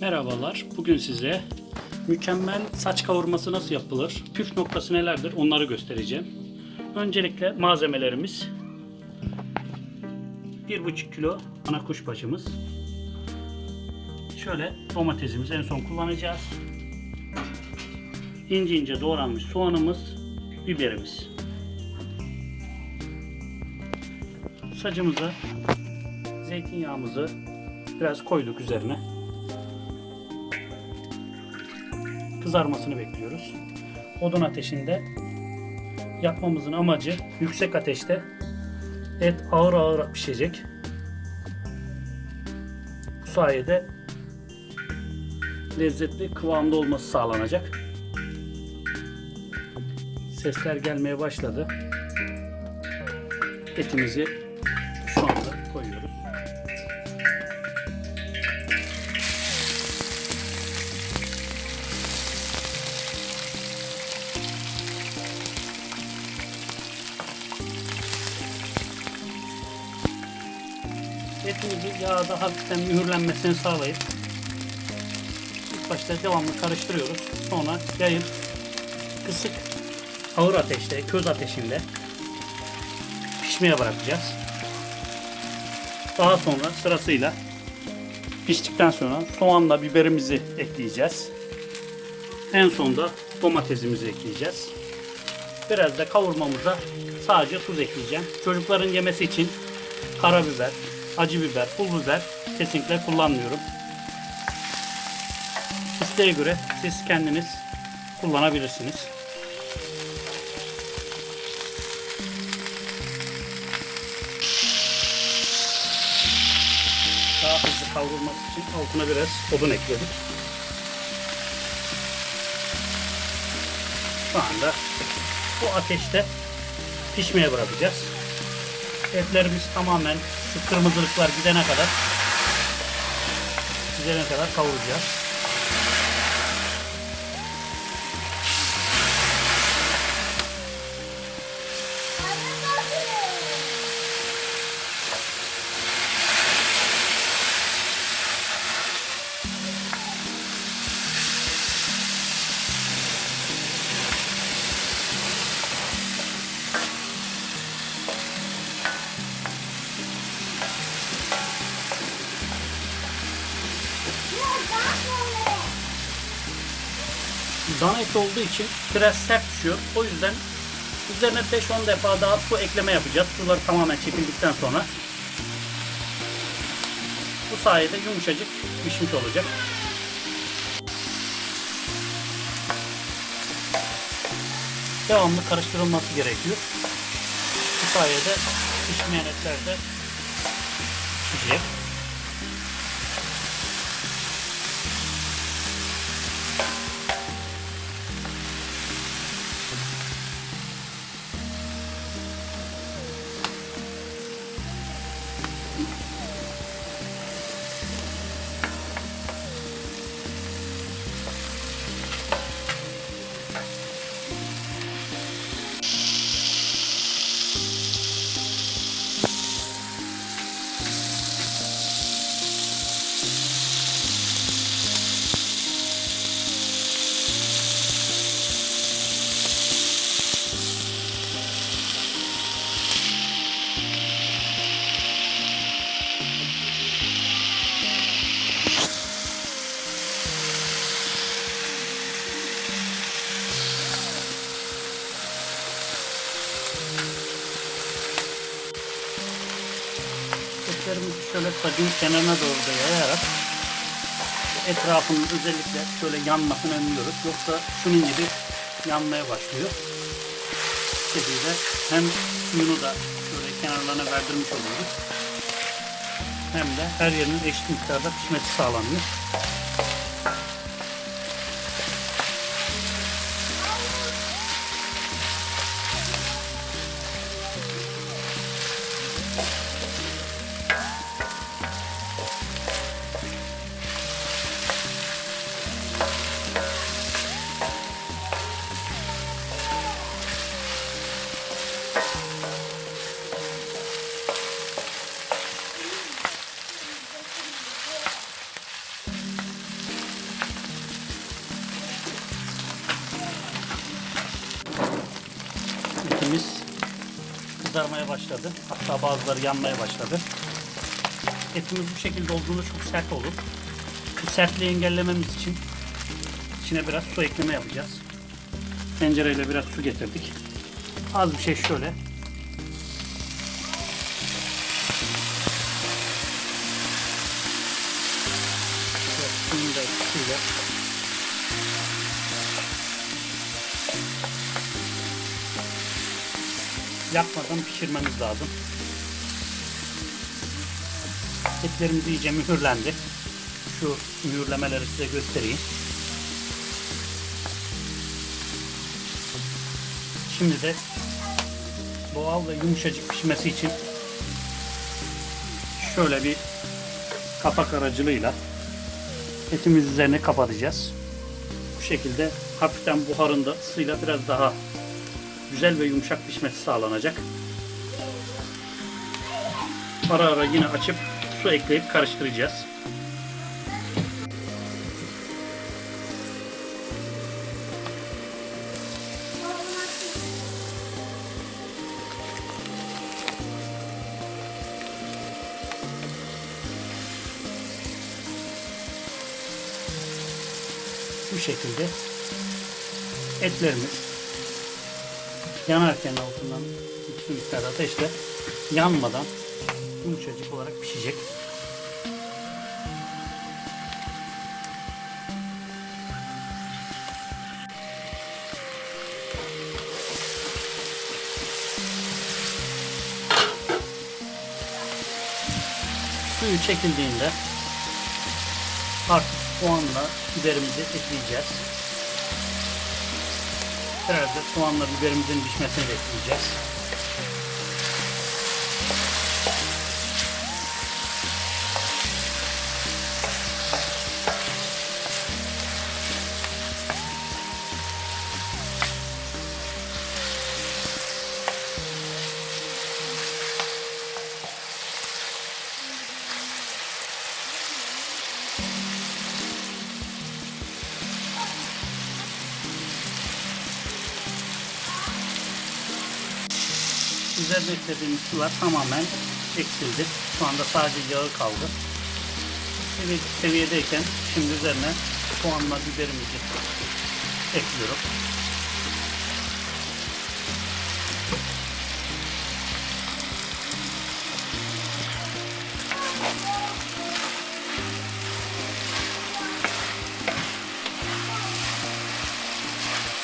Merhabalar. Bugün size mükemmel saç kavurması nasıl yapılır, püf noktası nelerdir onları göstereceğim. Öncelikle malzemelerimiz 1,5 kilo ana kuşbaşımız. Şöyle domatesimizi en son kullanacağız. İnce ince doğranmış soğanımız, biberimiz. Sacımıza zeytinyağımızı biraz koyduk üzerine. Kızarmasını bekliyoruz. Odun ateşinde yapmamızın amacı yüksek ateşte et ağır ağır pişecek. Bu sayede lezzetli kıvamda olması sağlanacak. Sesler gelmeye başladı. Etimizi şu anda koyuyoruz. Etimizi yağda hafiften mühürlenmesini sağlayıp ilk başta devamlı karıştırıyoruz. Sonra yayıp kısık ağır ateşte, köz ateşinde pişmeye bırakacağız. Daha sonra sırasıyla piştikten sonra soğanla biberimizi ekleyeceğiz. En sonda domatesimizi ekleyeceğiz. Biraz da kavurmamıza sadece tuz ekleyeceğim. Çocukların yemesi için karabiber, acı biber, pul biber kesinlikle kullanmıyorum. İsteğe göre siz kendiniz kullanabilirsiniz. Daha hızlı kavrulması için altına biraz odun ekledik. Şu anda bu ateşte pişmeye bırakacağız. Etlerimiz tamamen şu kırmızılıklar gidene kadar gidene kadar kavuracağız. Dana eti olduğu için biraz sert pişiyor. O yüzden üzerine 5-10 defa daha su ekleme yapacağız. Suları tamamen çekildikten sonra. Bu sayede yumuşacık pişmiş olacak. Devamlı karıştırılması gerekiyor. Bu sayede pişmeyen etler de pişecek. Sacın kenarına doğru da yayarak etrafının özellikle şöyle yanmasını önlüyoruz. Yoksa şunun gibi yanmaya başlıyor. Şekilde hem suyunu da şöyle kenarlarına verdirmiş oluyoruz. Hem de her yerinin eşit miktarda pişmesi sağlanıyor. Kızarmaya başladı. Hatta bazıları yanmaya başladı. Etimiz bu şekilde olduğunda çok sert olur. Bu sertliği engellememiz için içine biraz su ekleme yapacağız. Tencereyle biraz su getirdik. Az bir şey şöyle. Biraz yakmadan pişirmemiz lazım. Etlerimiz iyice mühürlendi. Şu mühürlemeleri size göstereyim. Şimdi de doğal ve yumuşacık pişmesi için şöyle bir kapak aracılığıyla etimiz üzerine kapatacağız. Bu şekilde hafiften buharında ısıyla biraz daha güzel ve yumuşak pişmesi sağlanacak. Ara ara yine açıp su ekleyip karıştıracağız. Bu şekilde etlerimiz yanarken altından yüksek miktarda ateşte yanmadan yumuşacık olarak pişecek. Suyu çekildiğinde artık soğanla biberimizi ekleyeceğiz. Da soğanla biberimizin pişmesini bekleyeceğiz. Üzerine eklediğimiz sular tamamen eksildi. Şu anda sadece yağı kaldı. Seviye, seviyedeyken şimdi üzerine soğanla biberimizi ekliyorum.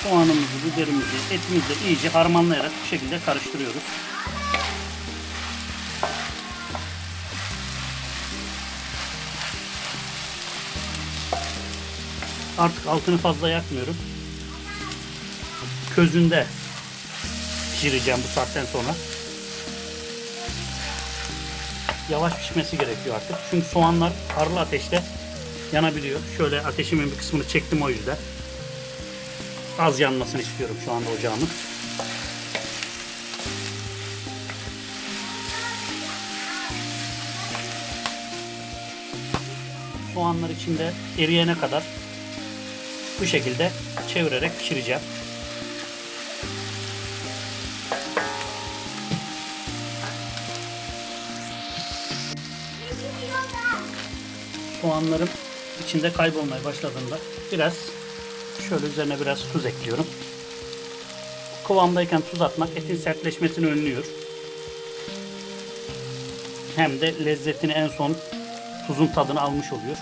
Soğanımızı, biberimizi, etimizi iyice harmanlayarak bu şekilde karıştırıyoruz. Artık altını fazla yakmıyorum. Közünde pişireceğim bu saatten sonra. Yavaş pişmesi gerekiyor artık. Çünkü soğanlar harlı ateşte yanabiliyor. Şöyle ateşimin bir kısmını çektim o yüzden. Az yanmasını istiyorum şu anda ocağımın. Soğanlar içinde eriyene kadar bu şekilde çevirerek pişireceğim. Soğanlarım içinde kaybolmaya başladığında biraz şöyle üzerine biraz tuz ekliyorum. Kıvamdayken tuz atmak etin sertleşmesini önlüyor. Hem de lezzetini en son tuzun tadını almış oluyor.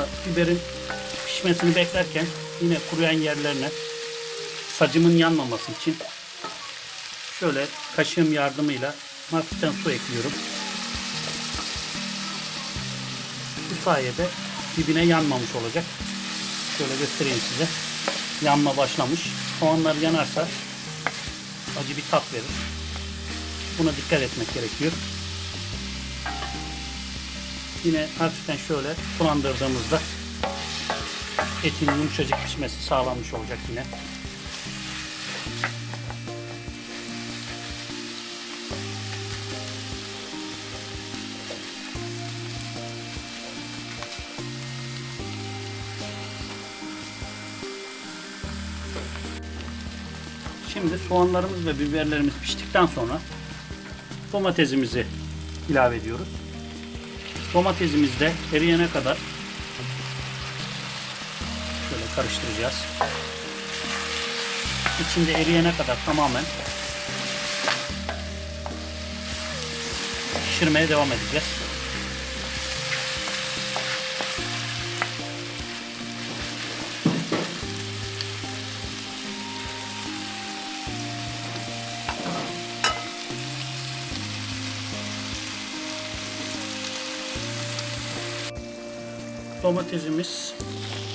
Soğanla biberin pişmesini beklerken yine kuruyan yerlerine sacımın yanmaması için şöyle kaşığım yardımıyla hafiften su ekliyorum. Bu sayede dibine yanmamış olacak. Şöyle göstereyim size. Yanma başlamış. Soğanlar yanarsa acı bir tat verir. Buna dikkat etmek gerekiyor. Yine hafiften şöyle sulandırdığımızda etin yumuşacık pişmesi sağlanmış olacak yine. Şimdi soğanlarımız ve biberlerimiz piştikten sonra domatesimizi ilave ediyoruz. Domatesimiz de eriyene kadar şöyle karıştıracağız. İçinde eriyene kadar tamamen pişirmeye devam edeceğiz. Domatesimiz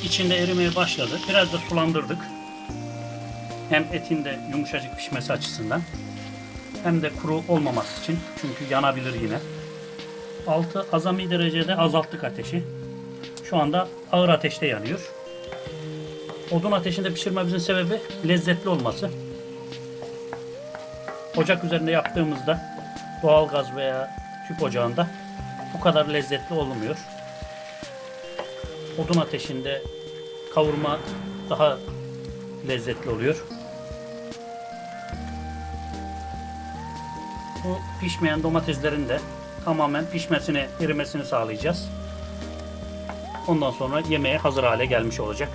içinde erimeye başladı. Biraz da sulandırdık. Hem etin de yumuşacık pişmesi açısından hem de kuru olmaması için. Çünkü yanabilir yine. Altı azami derecede azalttık ateşi. Şu anda ağır ateşte yanıyor. Odun ateşinde pişirmemizin sebebi lezzetli olması. Ocak üzerinde yaptığımızda doğalgaz veya tüp ocağında bu kadar lezzetli olmuyor odun ateşinde kavurma daha lezzetli oluyor. Bu pişmeyen domateslerin de tamamen pişmesini, erimesini sağlayacağız. Ondan sonra yemeğe hazır hale gelmiş olacak.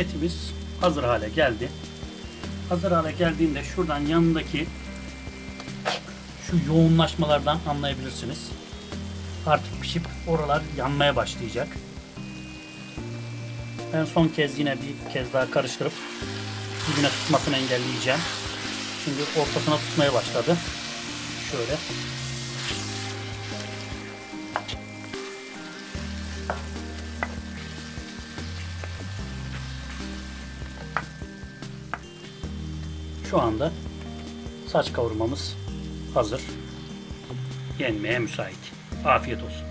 Etimiz hazır hale geldi. Hazır hale geldiğinde şuradan yanındaki şu yoğunlaşmalardan anlayabilirsiniz. Artık pişip oralar yanmaya başlayacak. Ben son kez yine bir kez daha karıştırıp dibine tutmasını engelleyeceğim. Şimdi ortasına tutmaya başladı. Şöyle. Şu anda saç kavurmamız hazır. Yenmeye müsait. Afiyet olsun.